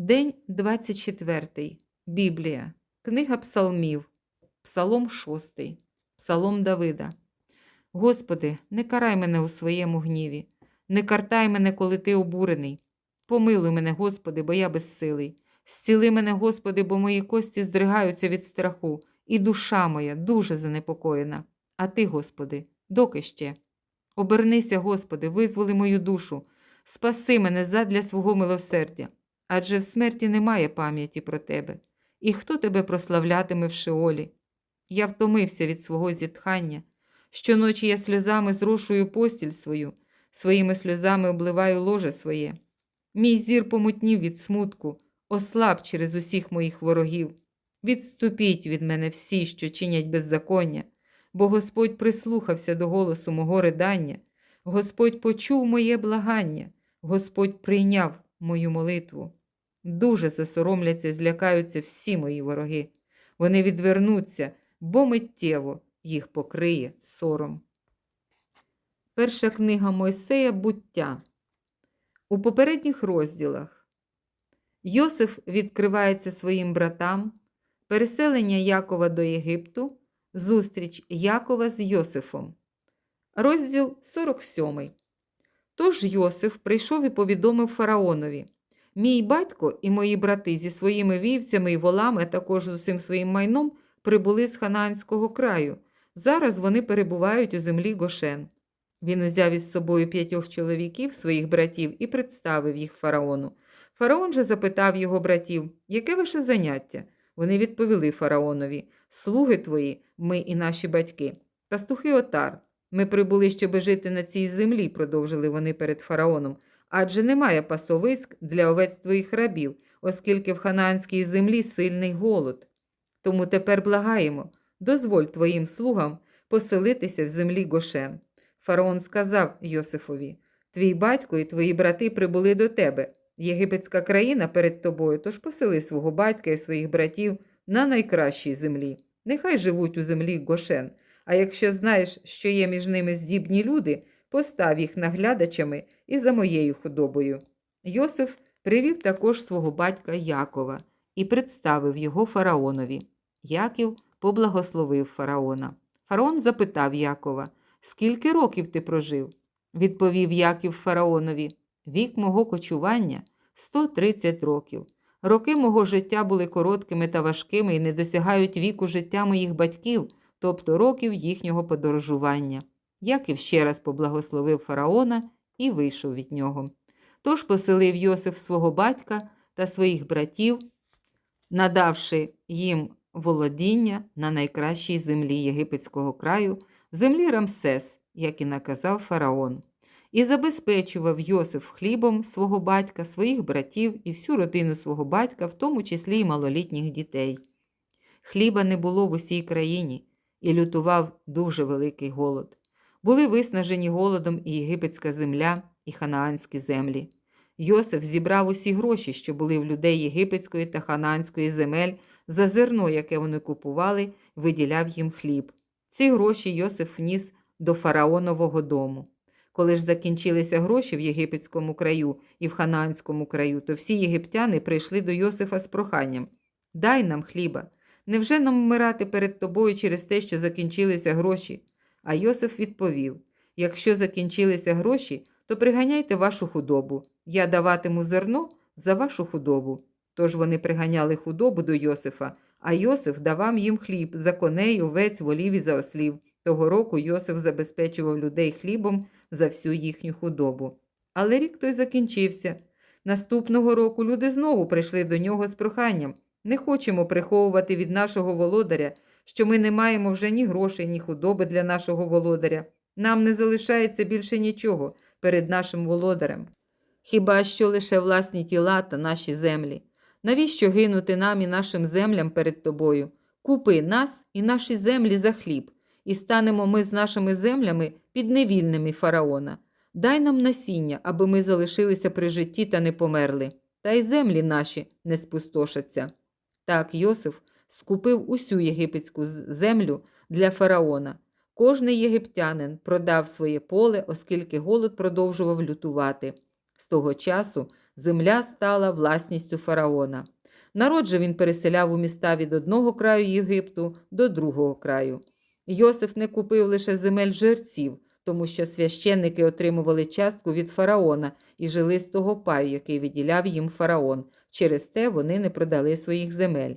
День 24. Біблія. Книга Псалмів. Псалом 6. Псалом Давида. Господи, не карай мене у своєму гніві, не картай мене, коли ти обурений. Помилуй мене, Господи, бо я безсилий. Зціли мене, Господи, бо мої кості здригаються від страху, і душа моя дуже занепокоєна. А ти, Господи, доки ще? Обернися, Господи, визволи мою душу, спаси мене задля свого милосердя, адже в смерті немає пам'яті про тебе. І хто тебе прославлятиме в Шеолі? Я втомився від свого зітхання. Щоночі я сльозами зрошую постіль свою, своїми сльозами обливаю ложе своє. Мій зір помутнів від смутку, ослаб через усіх моїх ворогів. Відступіть від мене всі, що чинять беззаконня, бо Господь прислухався до голосу мого ридання, Господь почув моє благання, Господь прийняв мою молитву. Дуже засоромляться, і злякаються всі мої вороги. Вони відвернуться, бо миттєво їх покриє сором. Перша книга Мойсея Буття. У попередніх розділах Йосиф відкривається своїм братам, переселення Якова до Єгипту, зустріч Якова з Йосифом. Розділ 47. Тож Йосиф прийшов і повідомив фараонові. Мій батько і мої брати зі своїми вівцями і волами, також з усім своїм майном прибули з Ханаанського краю. Зараз вони перебувають у землі Гошен. Він узяв із собою п'ятьох чоловіків, своїх братів, і представив їх фараону. Фараон же запитав його братів, яке ваше заняття? Вони відповіли фараонові Слуги твої, ми і наші батьки. Пастухи отар. Ми прибули, щоби жити на цій землі, продовжили вони перед фараоном. Адже немає пасовиськ для овець твоїх рабів, оскільки в ханаанській землі сильний голод. Тому тепер благаємо, дозволь твоїм слугам поселитися в землі Гошен. Фараон сказав Йосифові: Твій батько і твої брати прибули до тебе. Єгипетська країна перед тобою, тож посели свого батька і своїх братів на найкращій землі. Нехай живуть у землі Гошен. А якщо знаєш, що є між ними здібні люди, постав їх наглядачами і за моєю худобою. Йосиф привів також свого батька Якова і представив його фараонові. Яків поблагословив фараона. Фараон запитав Якова, скільки років ти прожив? Відповів Яків фараонові. Вік мого кочування 130 років. Роки мого життя були короткими та важкими і не досягають віку життя моїх батьків, тобто років їхнього подорожування. Яків ще раз поблагословив фараона і вийшов від нього. Тож поселив Йосиф свого батька та своїх братів, надавши їм володіння на найкращій землі єгипетського краю, землі Рамсес, як і наказав фараон, і забезпечував Йосиф хлібом свого батька, своїх братів і всю родину свого батька, в тому числі й малолітніх дітей. Хліба не було в усій країні, і лютував дуже великий голод. Були виснажені голодом і єгипетська земля, і ханаанські землі. Йосиф зібрав усі гроші, що були в людей єгипетської та ханаанської земель, за зерно, яке вони купували, виділяв їм хліб. Ці гроші Йосиф вніс до фараонового дому. Коли ж закінчилися гроші в єгипетському краю і в ханаанському краю, то всі єгиптяни прийшли до Йосифа з проханням Дай нам хліба. Невже нам вмирати перед тобою через те, що закінчилися гроші? А Йосиф відповів Якщо закінчилися гроші, то приганяйте вашу худобу. Я даватиму зерно за вашу худобу. Тож вони приганяли худобу до Йосифа, а Йосиф давав їм хліб за коней, овець, волів і за ослів. Того року Йосиф забезпечував людей хлібом за всю їхню худобу. Але рік той закінчився. Наступного року люди знову прийшли до нього з проханням не хочемо приховувати від нашого володаря, що ми не маємо вже ні грошей, ні худоби для нашого володаря. Нам не залишається більше нічого перед нашим володарем. Хіба що лише власні тіла та наші землі. Навіщо гинути нам і нашим землям перед тобою? Купи нас і наші землі за хліб, і станемо ми з нашими землями підневільними фараона. Дай нам насіння, аби ми залишилися при житті та не померли, та й землі наші не спустошаться. Так Йосиф скупив усю єгипетську землю для фараона. Кожний єгиптянин продав своє поле, оскільки голод продовжував лютувати. З того часу земля стала власністю фараона. Народ же він переселяв у міста від одного краю Єгипту до другого краю. Йосиф не купив лише земель жерців, тому що священники отримували частку від фараона і жили з того паю, який виділяв їм фараон. Через те вони не продали своїх земель.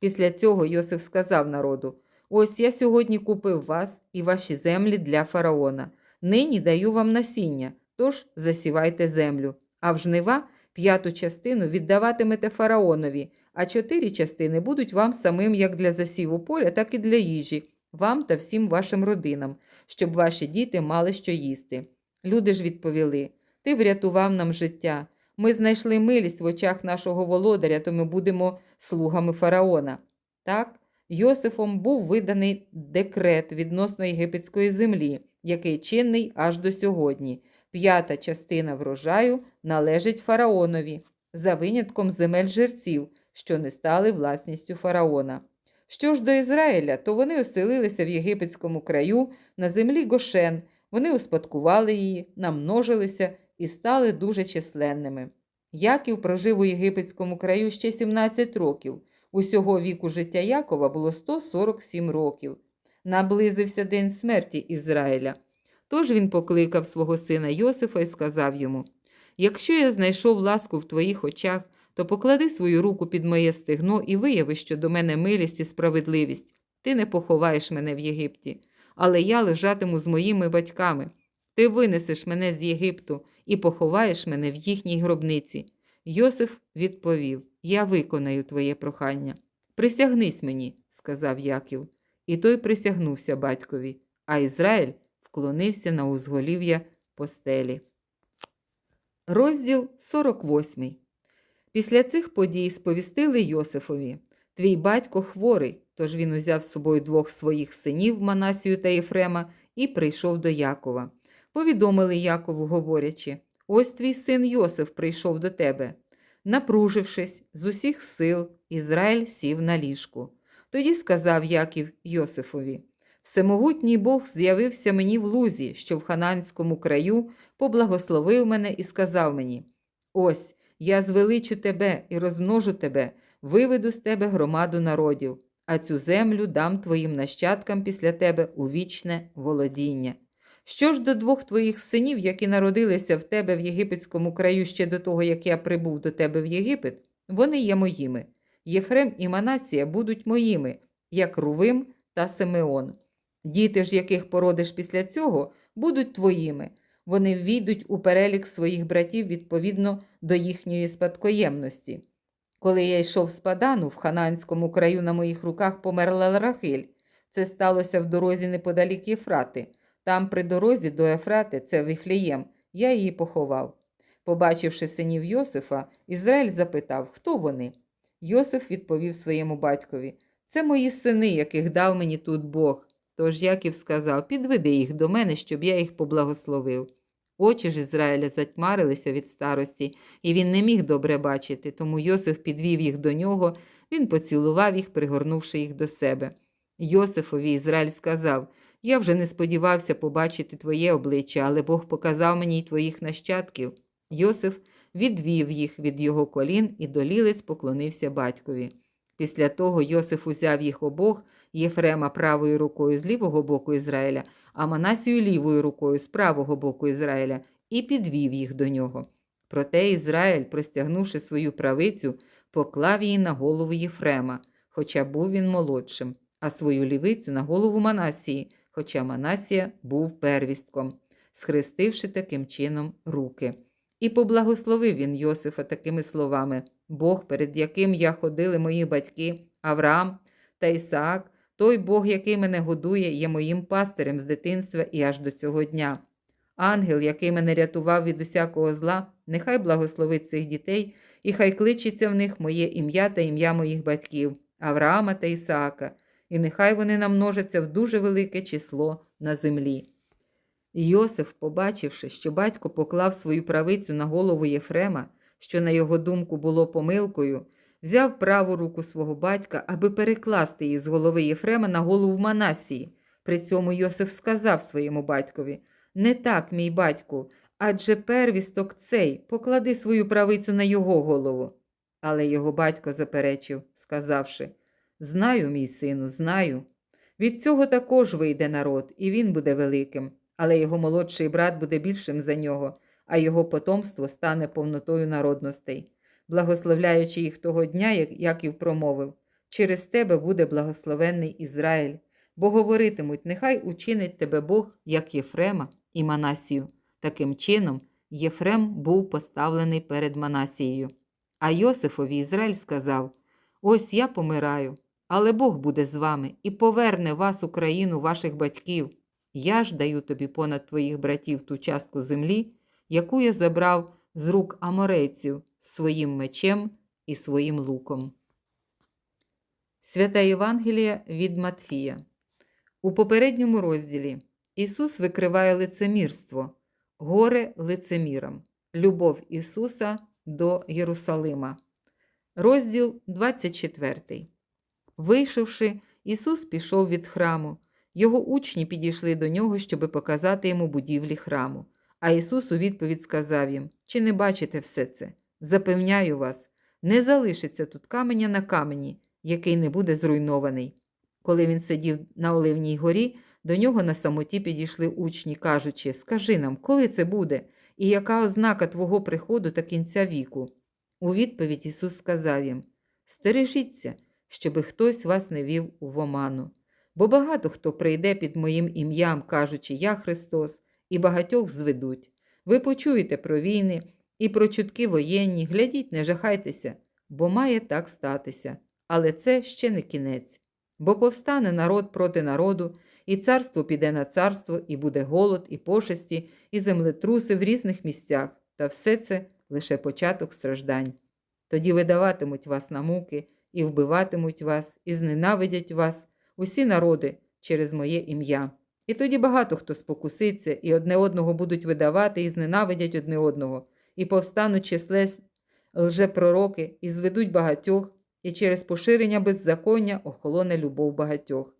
Після цього Йосиф сказав народу: Ось я сьогодні купив вас і ваші землі для фараона. Нині даю вам насіння, тож засівайте землю. А в жнива п'яту частину віддаватимете фараонові, а чотири частини будуть вам самим як для засіву поля, так і для їжі, вам та всім вашим родинам, щоб ваші діти мали що їсти. Люди ж відповіли: Ти врятував нам життя. Ми знайшли милість в очах нашого володаря, то ми будемо слугами фараона. Так, Йосифом був виданий декрет відносно єгипетської землі, який чинний аж до сьогодні. П'ята частина врожаю належить фараонові, за винятком земель жерців, що не стали власністю фараона. Що ж до Ізраїля, то вони оселилися в єгипетському краю на землі Гошен, вони успадкували її, намножилися і стали дуже численними. Яків прожив у єгипетському краю ще 17 років. Усього віку життя Якова було 147 років. Наблизився день смерті Ізраїля. Тож він покликав свого сина Йосифа і сказав йому: Якщо я знайшов ласку в твоїх очах, то поклади свою руку під моє стегно і вияви, що до мене милість і справедливість. Ти не поховаєш мене в Єгипті, але я лежатиму з моїми батьками. Ти винесеш мене з Єгипту і поховаєш мене в їхній гробниці. Йосиф відповів: Я виконаю твоє прохання. Присягнись мені, сказав Яків. І той присягнувся батькові, а Ізраїль вклонився на узголів'я постелі. Розділ 48. Після цих подій сповістили Йосифові Твій батько хворий, тож він узяв з собою двох своїх синів Манасію та Єфрема і прийшов до Якова. Повідомили Якову, говорячи: Ось твій син Йосиф прийшов до тебе. Напружившись з усіх сил, Ізраїль сів на ліжку. Тоді сказав Яків Йосифові: Всемогутній Бог з'явився мені в лузі, що в хананському краю поблагословив мене і сказав мені: Ось я звеличу тебе і розмножу тебе, виведу з тебе громаду народів, а цю землю дам твоїм нащадкам після тебе у вічне володіння. Що ж до двох твоїх синів, які народилися в тебе в єгипетському краю ще до того, як я прибув до тебе в Єгипет, вони є моїми. Єфрем і Манасія будуть моїми, як Рувим та Симеон. Діти ж, яких породиш після цього, будуть твоїми. Вони ввійдуть у перелік своїх братів відповідно до їхньої спадкоємності. Коли я йшов з Падану в хананському краю на моїх руках померла Рахиль. Це сталося в дорозі неподалік Єфрати. Там, при дорозі до Ефрати, це Віфлієм, я її поховав. Побачивши синів Йосифа, Ізраїль запитав, хто вони. Йосиф відповів своєму батькові: Це мої сини, яких дав мені тут Бог. Тож Яків сказав: Підведи їх до мене, щоб я їх поблагословив. Очі ж Ізраїля затьмарилися від старості, і він не міг добре бачити, тому Йосиф підвів їх до нього, він поцілував їх, пригорнувши їх до себе. Йосифові Ізраїль сказав: Я вже не сподівався побачити твоє обличчя, але Бог показав мені й твоїх нащадків. Йосиф відвів їх від його колін, і долілець поклонився батькові. Після того Йосиф узяв їх обох, Єфрема правою рукою з лівого боку Ізраїля, а Манасію лівою рукою з правого боку Ізраїля, і підвів їх до нього. Проте Ізраїль, простягнувши свою правицю, поклав її на голову Єфрема, хоча був він молодшим, а свою лівицю на голову Манасії, хоча Манасія був первістком, схрестивши таким чином руки. І поблагословив він Йосифа такими словами: Бог, перед яким я ходили мої батьки, Авраам та Ісаак, той Бог, який мене годує, є моїм пастирем з дитинства і аж до цього дня. Ангел, який мене рятував від усякого зла, нехай благословить цих дітей, і хай кличеться в них моє ім'я та ім'я моїх батьків, Авраама та Ісаака, і нехай вони намножаться в дуже велике число на землі. Йосиф, побачивши, що батько поклав свою правицю на голову Єфрема, що, на його думку, було помилкою, взяв праву руку свого батька, аби перекласти її з голови Єфрема на голову Манасії. При цьому Йосиф сказав своєму батькові: Не так, мій батьку, Адже первісток цей поклади свою правицю на його голову. Але його батько заперечив, сказавши Знаю, мій сину, знаю. Від цього також вийде народ, і він буде великим, але його молодший брат буде більшим за нього, а його потомство стане повнотою народностей, благословляючи їх того дня, як Яків промовив через тебе буде благословенний Ізраїль, бо говоритимуть, нехай учинить тебе Бог, як Єфрема і Манасію. Таким чином, Єфрем був поставлений перед Манасією. А Йосифові Ізраїль сказав: Ось я помираю, але Бог буде з вами і поверне вас у країну ваших батьків. Я ж даю тобі понад твоїх братів ту частку землі, яку я забрав з рук аморейців своїм мечем і своїм луком. Свята Євангелія від Матфія. У попередньому розділі Ісус викриває лицемірство, горе лицемірам, любов Ісуса до Єрусалима. Розділ 24. Вийшовши, Ісус пішов від храму. Його учні підійшли до нього, щоби показати йому будівлі храму. А Ісус у відповідь сказав їм: Чи не бачите все це? Запевняю вас, не залишиться тут каменя на камені, який не буде зруйнований. Коли він сидів на Оливній горі, до нього на самоті підійшли учні, кажучи: Скажи нам, коли це буде, і яка ознака твого приходу та кінця віку? У відповідь Ісус сказав їм: Стережіться, щоби хтось вас не вів у оману. Бо багато хто прийде під моїм ім'ям, кажучи, Я Христос, і багатьох зведуть. Ви почуєте про війни і про чутки воєнні, глядіть, не жахайтеся, бо має так статися. Але це ще не кінець. Бо повстане народ проти народу, і царство піде на царство, і буде голод, і пошесті, і землетруси в різних місцях, та все це лише початок страждань. Тоді видаватимуть вас на муки, і вбиватимуть вас, і зненавидять вас, усі народи через моє ім'я. І тоді багато хто спокуситься, і одне одного будуть видавати, і зненавидять одне одного, і повстануть числес лжепророки, і зведуть багатьох, і через поширення беззаконня охолоне любов багатьох.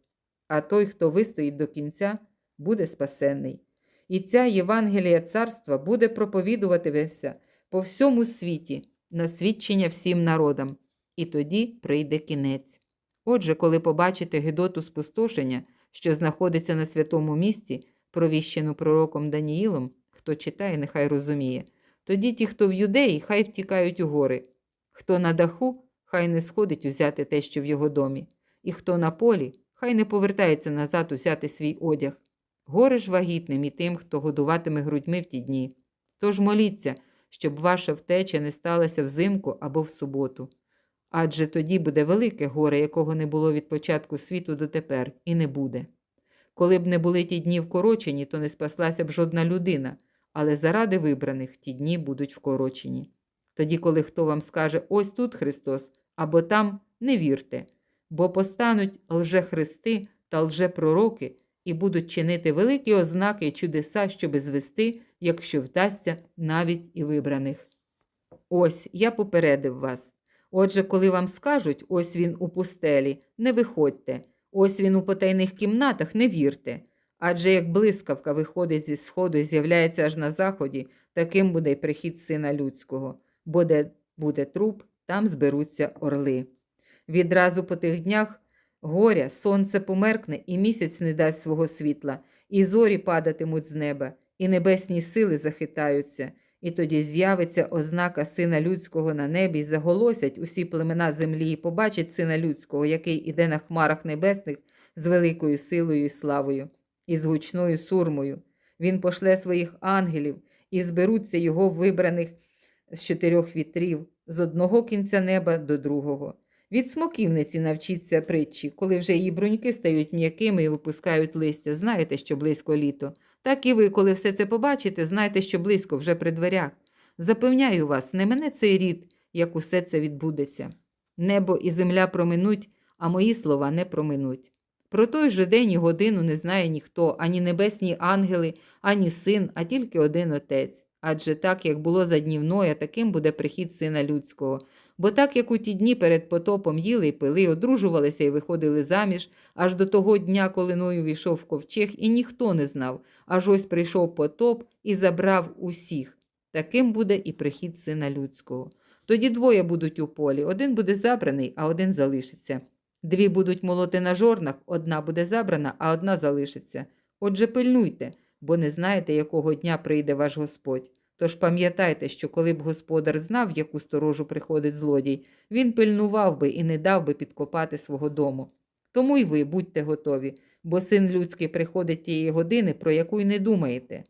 А той, хто вистоїть до кінця, буде спасенний. І ця Євангелія царства буде проповідуватися по всьому світі, на свідчення всім народам, і тоді прийде кінець. Отже, коли побачите Гедоту спустошення, що знаходиться на святому місці, провіщену пророком Даніїлом, хто читає, нехай розуміє, тоді ті, хто в юдеї, хай втікають у гори, хто на даху, хай не сходить узяти те, що в його домі, і хто на полі, хай не повертається назад узяти свій одяг. Горе ж вагітним і тим, хто годуватиме грудьми в ті дні. Тож моліться, щоб ваша втеча не сталася взимку або в суботу. Адже тоді буде велике горе, якого не було від початку світу дотепер, і не буде. Коли б не були ті дні вкорочені, то не спаслася б жодна людина, але заради вибраних ті дні будуть вкорочені. Тоді, коли хто вам скаже ось тут Христос, або там, не вірте, бо постануть лжехристи та лжепророки і будуть чинити великі ознаки і чудеса, щоби звести, якщо вдасться навіть і вибраних. Ось я попередив вас. Отже, коли вам скажуть, ось він у пустелі, не виходьте, ось він у потайних кімнатах, не вірте. Адже як блискавка виходить зі сходу і з'являється аж на заході, таким буде й прихід сина людського, бо де буде труп, там зберуться орли. Відразу по тих днях горя, сонце померкне, і місяць не дасть свого світла, і зорі падатимуть з неба, і небесні сили захитаються. І тоді з'явиться ознака сина людського на небі, і заголосять усі племена землі, і побачать сина людського, який іде на хмарах небесних з великою силою і славою, і з гучною сурмою. Він пошле своїх ангелів, і зберуться його вибраних з чотирьох вітрів, з одного кінця неба до другого. Від смоківниці навчіться притчі, коли вже її бруньки стають м'якими і випускають листя, знаєте, що близько літо. Так і ви, коли все це побачите, знайте, що близько вже при дверях. Запевняю вас, не мене цей рід, як усе це відбудеться. Небо і земля проминуть, а мої слова не проминуть. Про той же день і годину не знає ніхто, ані небесні ангели, ані син, а тільки один отець. Адже так, як було за днів Ноя, таким буде прихід сина людського. Бо так як у ті дні перед потопом їли й пили, одружувалися і виходили заміж, аж до того дня, коли Ной увійшов в ковчег, і ніхто не знав, аж ось прийшов потоп і забрав усіх. Таким буде і прихід сина людського. Тоді двоє будуть у полі, один буде забраний, а один залишиться. Дві будуть молоти на жорнах, одна буде забрана, а одна залишиться. Отже, пильнуйте, бо не знаєте, якого дня прийде ваш Господь. Тож пам'ятайте, що коли б господар знав, яку сторожу приходить злодій, він пильнував би і не дав би підкопати свого дому. Тому й ви будьте готові, бо син людський приходить тієї години, про яку й не думаєте.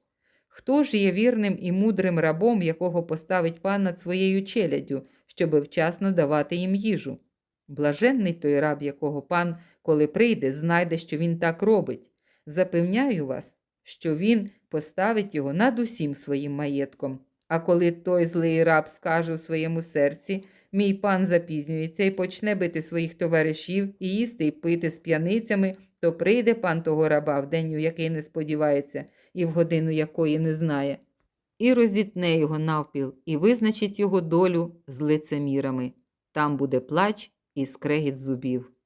Хто ж є вірним і мудрим рабом, якого поставить пан над своєю челяддю, щоби вчасно давати їм їжу? Блаженний той раб, якого пан, коли прийде, знайде, що він так робить. Запевняю вас, що він поставить його над усім своїм маєтком. А коли той злий раб скаже у своєму серці, мій пан запізнюється і почне бити своїх товаришів і їсти й пити з п'яницями, то прийде пан того раба в день, у який не сподівається, і в годину якої не знає, і розітне його навпіл, і визначить його долю з лицемірами. Там буде плач і скрегіт зубів.